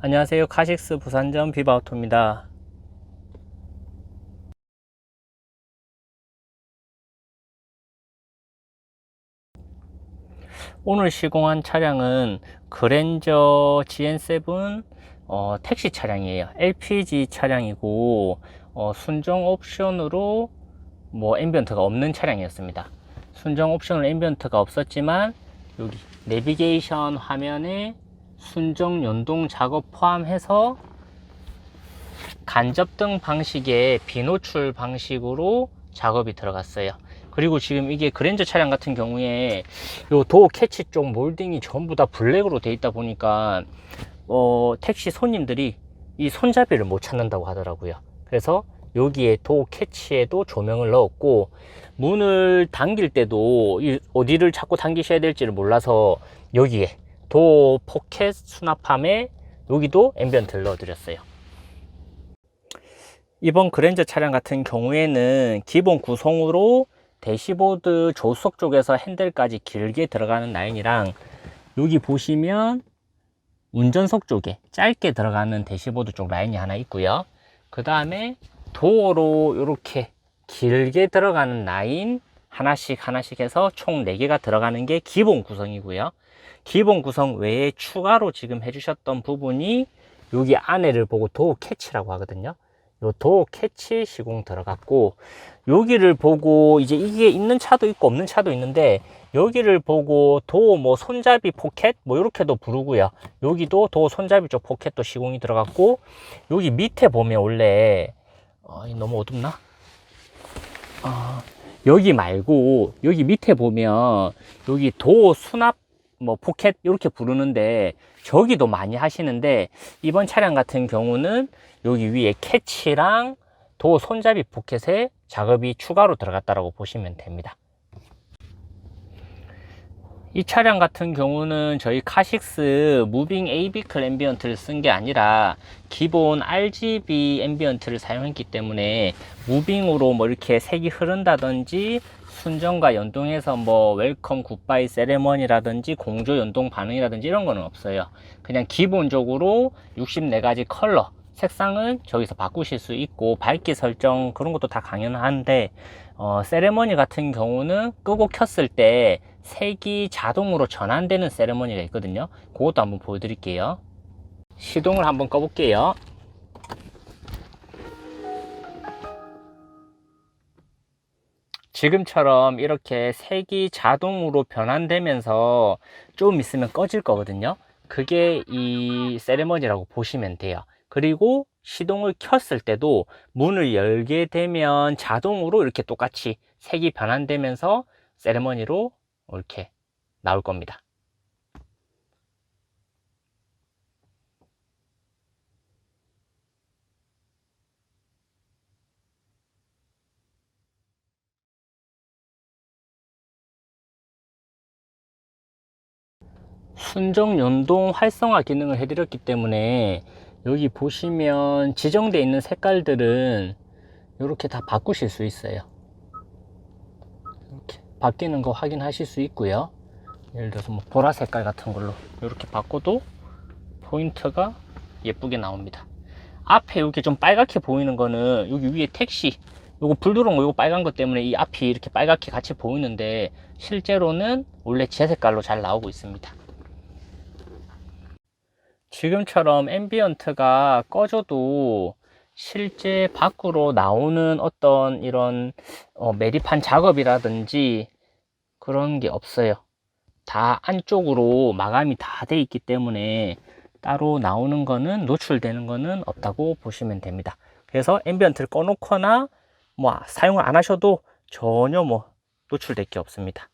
안녕하세요. 카식스 부산점 비바우토입니다. 오늘 시공한 차량은 그랜저 GN7 어, 택시 차량이에요. LPG 차량이고 어, 순정 옵션으로 뭐 앰비언트가 없는 차량이었습니다. 순정 옵션으로 앰비언트가 없었지만 여기 내비게이션 화면에 순정 연동 작업 포함해서 간접 등 방식의 비노출 방식으로 작업이 들어갔어요. 그리고 지금 이게 그랜저 차량 같은 경우에 요 도어 캐치 쪽 몰딩이 전부 다 블랙으로 돼 있다 보니까 어, 택시 손님들이 이 손잡이를 못 찾는다고 하더라고요. 그래서 여기에 도어 캐치에도 조명을 넣었고 문을 당길 때도 이 어디를 자꾸 당기셔야 될지를 몰라서 여기에 도어 포켓 수납함에 여기도 앰비언트를 넣어드렸어요. 이번 그랜저 차량 같은 경우에는 기본 구성으로 대시보드 조수석 쪽에서 핸들까지 길게 들어가는 라인이랑 여기 보시면 운전석 쪽에 짧게 들어가는 대시보드 쪽 라인이 하나 있고요. 그 다음에 도어로 이렇게 길게 들어가는 라인 하나씩 하나씩 해서 총 4개가 들어가는 게 기본 구성이고요. 기본 구성 외에 추가로 지금 해주셨던 부분이 여기 안에를 보고 도어 캐치라고 하거든요. 요 도어 캐치 시공 들어갔고 여기를 보고 이제 이게 있는 차도 있고 없는 차도 있는데 여기를 보고 도어 뭐 손잡이 포켓 뭐 이렇게도 부르고요 여기도 도어 손잡이 쪽 포켓도 시공이 들어갔고 여기 밑에 보면 원래 어, 너무 어둡나 어, 여기 말고 여기 밑에 보면 여기 도어 수납 뭐 포켓 이렇게 부르는데 저기도 많이 하시는데 이번 차량 같은 경우는 여기 위에 캐치랑 도 손잡이 포켓에 작업이 추가로 들어갔다고 보시면 됩니다. 이 차량 같은 경우는 저희 카식스 무빙 AB클 앰비언트를 쓴 게 아니라 기본 RGB 앰비언트를 사용했기 때문에 무빙으로 뭐 이렇게 색이 흐른다든지 순정과 연동해서 뭐 웰컴 굿바이 세레머니라든지 공조 연동 반응이라든지 이런 거는 없어요. 그냥 기본적으로 64가지 컬러 색상은 저기서 바꾸실 수 있고 밝기 설정 그런 것도 다 강연한데 어, 세레머니 같은 경우는 끄고 켰을 때 색이 자동으로 전환되는 세레머니가 있거든요. 그것도 한번 보여드릴게요. 시동을 한번 꺼볼게요. 지금처럼 이렇게 색이 자동으로 변환되면서 좀 있으면 꺼질 거거든요. 그게 이 세레머니라고 보시면 돼요. 그리고 시동을 켰을 때도 문을 열게 되면 자동으로 이렇게 똑같이 색이 변환되면서 세레머니로 이렇게 나올 겁니다. 순정 연동 활성화 기능을 해드렸기 때문에 여기 보시면 지정되어 있는 색깔들은 이렇게 다 바꾸실 수 있어요. 이렇게 바뀌는 거 확인하실 수 있고요. 예를 들어서 뭐 보라 색깔 같은 걸로 이렇게 바꿔도 포인트가 예쁘게 나옵니다. 앞에 이렇게 좀 빨갛게 보이는 거는 여기 위에 택시 요거 거 요거 빨간 것 때문에 이 앞이 이렇게 빨갛게 같이 보이는데 실제로는 원래 제 색깔로 잘 나오고 있습니다 지금처럼 앰비언트가 꺼져도 실제 밖으로 나오는 어떤 이런 어, 매립한 작업이라든지 그런 게 없어요. 다 안쪽으로 마감이 다 돼 있기 때문에 따로 나오는 거는 노출되는 거는 없다고 보시면 됩니다. 그래서 앰비언트를 꺼놓거나 뭐 사용을 안 하셔도 전혀 뭐 노출될 게 없습니다.